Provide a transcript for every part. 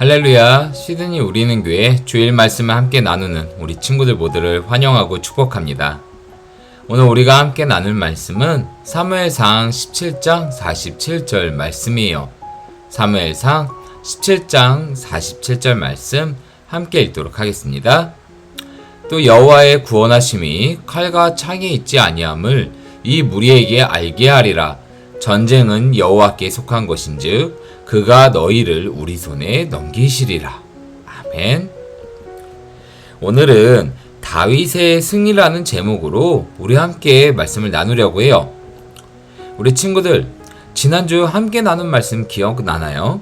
할렐루야, 시드니 우리는 교회 주일 말씀을 함께 나누는 우리 친구들 모두를 환영하고 축복합니다. 오늘 우리가 함께 나눌 말씀은 사무엘상 17장 47절 말씀이에요. 사무엘상 17장 47절 말씀 함께 읽도록 하겠습니다. 또 여호와의 구원하심이 칼과 창에 있지 아니함을 이 무리에게 알게 하리라. 전쟁은 여호와께 속한 것인즉 그가 너희를 우리 손에 넘기시리라. 아멘. 오늘은 다윗의 승리라는 제목으로 우리 함께 말씀을 나누려고 해요. 우리 친구들, 지난주 함께 나눈 말씀 기억나나요?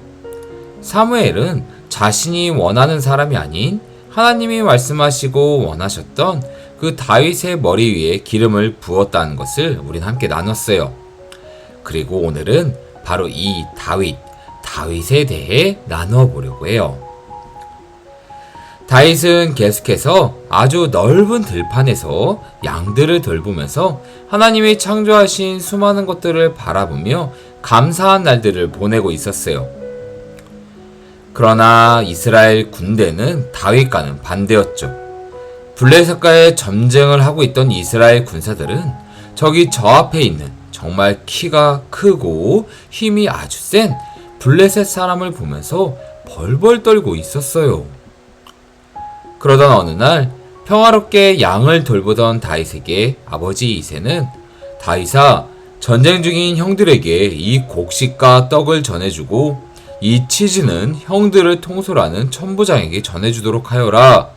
사무엘은 자신이 원하는 사람이 아닌 하나님이 말씀하시고 원하셨던 그 다윗의 머리 위에 기름을 부었다는 것을 우리는 함께 나눴어요. 그리고 오늘은 바로 이 다윗, 다윗에 대해 나누어 보려고 해요. 다윗은 계속해서 아주 넓은 들판에서 양들을 돌보면서 하나님이 창조하신 수많은 것들을 바라보며 감사한 날들을 보내고 있었어요. 그러나 이스라엘 군대는 다윗과는 반대였죠. 블레셋과의 전쟁을 하고 있던 이스라엘 군사들은 저기 저 앞에 있는 정말 키가 크고 힘이 아주 센 블레셋 사람을 보면서 벌벌 떨고 있었어요. 그러던 어느 날 평화롭게 양을 돌보던 다윗에게 아버지 이세는 다윗아 전쟁 중인 형들에게 이 곡식과 떡을 전해주고 이 치즈는 형들을 통솔하는 천부장에게 전해주도록 하여라.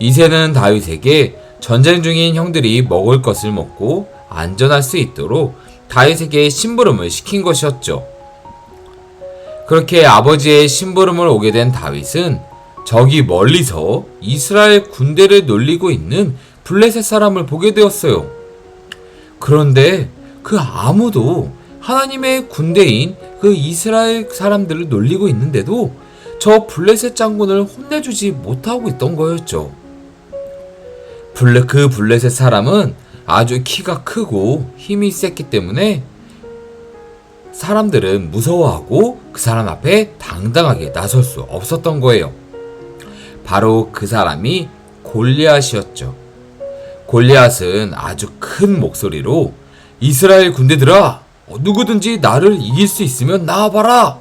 이세는 다윗에게 전쟁 중인 형들이 먹을 것을 먹고 안전할 수 있도록 다윗에게 심부름을 시킨 것이었죠. 그렇게 아버지의 심부름을 오게 된 다윗은 저기 멀리서 이스라엘 군대를 놀리고 있는 블레셋 사람을 보게 되었어요. 그런데 그 아무도 하나님의 군대인 그 이스라엘 사람들을 놀리고 있는데도 저 블레셋 장군을 혼내주지 못하고 있던 거였죠. 블레, 그 블레셋 사람은 아주 키가 크고 힘이 셌기 때문에 사람들은 무서워하고 그 사람 앞에 당당하게 나설 수 없었던 거예요. 바로 그 사람이 골리앗이었죠. 골리앗은 아주 큰 목소리로 이스라엘 군대들아, 어, 누구든지 나를 이길 수 있으면 나와봐라.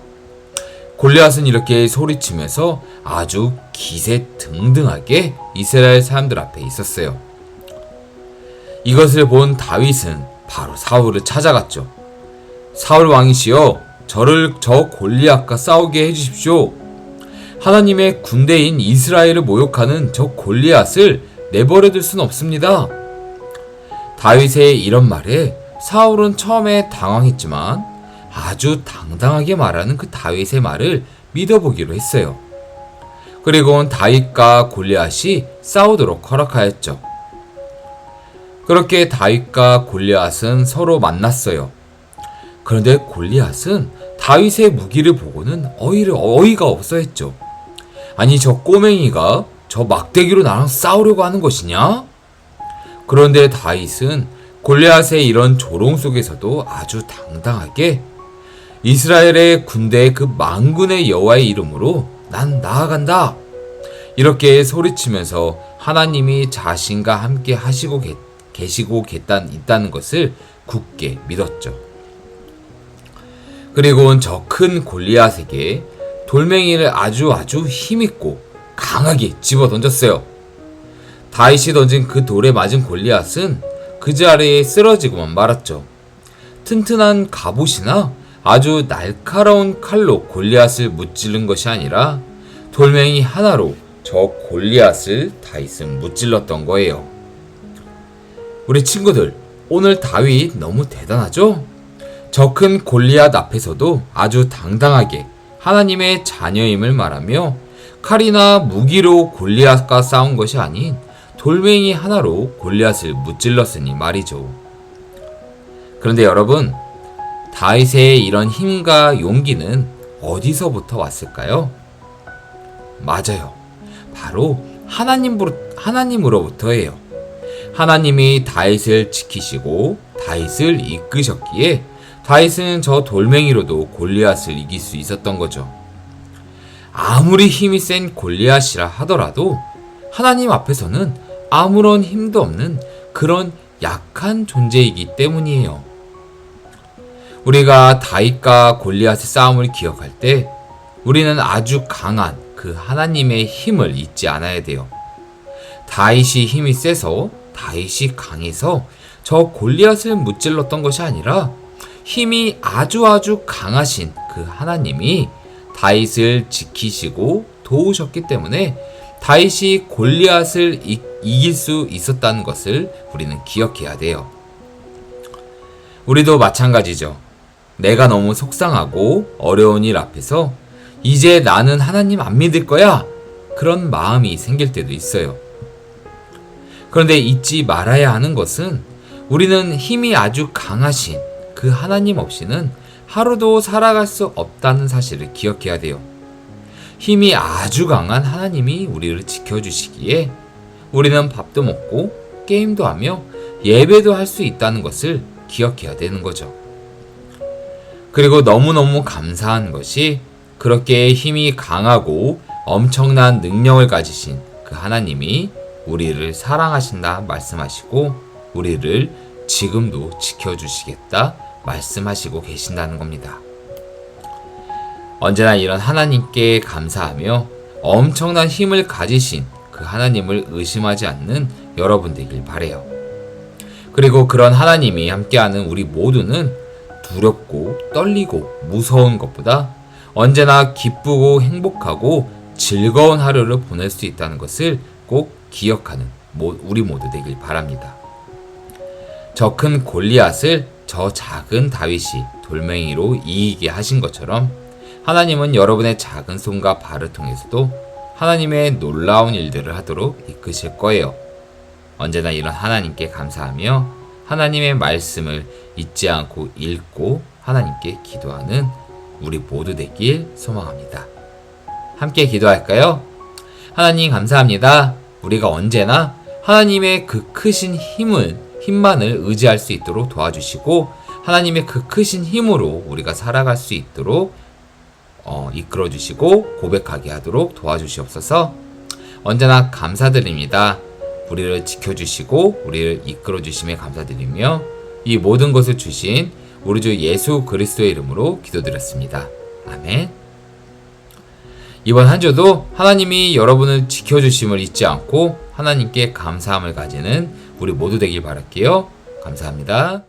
골리앗은 이렇게 소리치면서 아주 기세 등등하게 이스라엘 사람들 앞에 있었어요. 이것을 본 다윗은 바로 사울을 찾아갔죠. 사울 왕이시여, 저를 저 골리앗과 싸우게 해주십시오. 하나님의 군대인 이스라엘을 모욕하는 저 골리앗을 내버려둘 순 없습니다. 다윗의 이런 말에 사울은 처음에 당황했지만 아주 당당하게 말하는 그 다윗의 말을 믿어보기로 했어요. 그리고는 다윗과 골리앗이 싸우도록 허락하였죠. 그렇게 다윗과 골리앗은 서로 만났어요. 그런데 골리앗은 다윗의 무기를 보고는 어이를 어이가 없어 했죠. 아니 저 꼬맹이가 저 막대기로 나랑 싸우려고 하는 것이냐? 그런데 다윗은 골리앗의 이런 조롱 속에서도 아주 당당하게 이스라엘의 군대의 그 만군의 여호와의 이름으로 난 나아간다. 이렇게 소리치면서 하나님이 자신과 함께 하시고 계시고 있다는 것을 굳게 믿었죠. 그리고 저큰 골리앗에게 돌멩이를 아주 아주 힘있고 강하게 집어 던졌어요. 다윗이 던진 그 돌에 맞은 골리앗은 그 자리에 쓰러지고만 말았죠. 튼튼한 갑옷이나 아주 날카로운 칼로 골리앗을 무찌른 것이 아니라 돌멩이 하나로 저 골리앗을 다윗은 무찔렀던 거예요. 우리 친구들, 오늘 다윗 너무 대단하죠? 저 큰 골리앗 앞에서도 아주 당당하게 하나님의 자녀임을 말하며 칼이나 무기로 골리앗과 싸운 것이 아닌 돌멩이 하나로 골리앗을 무찔렀으니 말이죠. 그런데 여러분, 다윗의 이런 힘과 용기는 어디서부터 왔을까요? 맞아요. 바로 하나님으로, 하나님으로부터예요. 하나님이 다윗을 지키시고 다윗을 이끄셨기에 다윗은 저 돌멩이로도 골리앗을 이길 수 있었던 거죠. 아무리 힘이 센 골리앗이라 하더라도 하나님 앞에서는 아무런 힘도 없는 그런 약한 존재이기 때문이에요. 우리가 다윗과 골리앗의 싸움을 기억할 때 우리는 아주 강한 그 하나님의 힘을 잊지 않아야 돼요. 다윗이 힘이 세서 다윗이 강해서 저 골리앗을 무찔렀던 것이 아니라 힘이 아주 아주 강하신 그 하나님이 다윗을 지키시고 도우셨기 때문에 다윗이 골리앗을 이, 이길 수 있었다는 것을 우리는 기억해야 돼요. 우리도 마찬가지죠. 내가 너무 속상하고 어려운 일 앞에서 이제 나는 하나님 안 믿을 거야. 그런 마음이 생길 때도 있어요. 그런데 잊지 말아야 하는 것은 우리는 힘이 아주 강하신 그 하나님 없이는 하루도 살아갈 수 없다는 사실을 기억해야 돼요. 힘이 아주 강한 하나님이 우리를 지켜주시기에 우리는 밥도 먹고 게임도 하며 예배도 할 수 있다는 것을 기억해야 되는 거죠. 그리고 너무너무 감사한 것이 그렇게 힘이 강하고 엄청난 능력을 가지신 그 하나님이 우리를 사랑하신다 말씀하시고 우리를 지금도 지켜주시겠다 말씀하시고 계신다는 겁니다. 언제나 이런 하나님께 감사하며 엄청난 힘을 가지신 그 하나님을 의심하지 않는 여러분 되길 바래요. 그리고 그런 하나님이 함께하는 우리 모두는 두렵고 떨리고 무서운 것보다 언제나 기쁘고 행복하고 즐거운 하루를 보낼 수 있다는 것을 꼭 기억하는 우리 모두 되길 바랍니다. 저 큰 골리앗을 저 작은 다윗이 돌멩이로 이기게 하신 것처럼 하나님은 여러분의 작은 손과 발을 통해서도 하나님의 놀라운 일들을 하도록 이끄실 거예요. 언제나 이런 하나님께 감사하며 하나님의 말씀을 잊지 않고 읽고 하나님께 기도하는 우리 모두 되길 소망합니다. 함께 기도할까요? 하나님 감사합니다. 우리가 언제나 하나님의 그 크신 힘을 힘만을 의지할 수 있도록 도와주시고 하나님의 그 크신 힘으로 우리가 살아갈 수 있도록 어, 이끌어 주시고 고백하게 하도록 도와주시옵소서. 언제나 감사드립니다. 우리를 지켜주시고 우리를 이끌어 주심에 감사드리며 이 모든 것을 주신 우리 주 예수 그리스도의 이름으로 기도드렸습니다. 아멘. 이번 한 주도 하나님이 여러분을 지켜주심을 잊지 않고 하나님께 감사함을 가지는 우리 모두 되길 바랄게요. 감사합니다.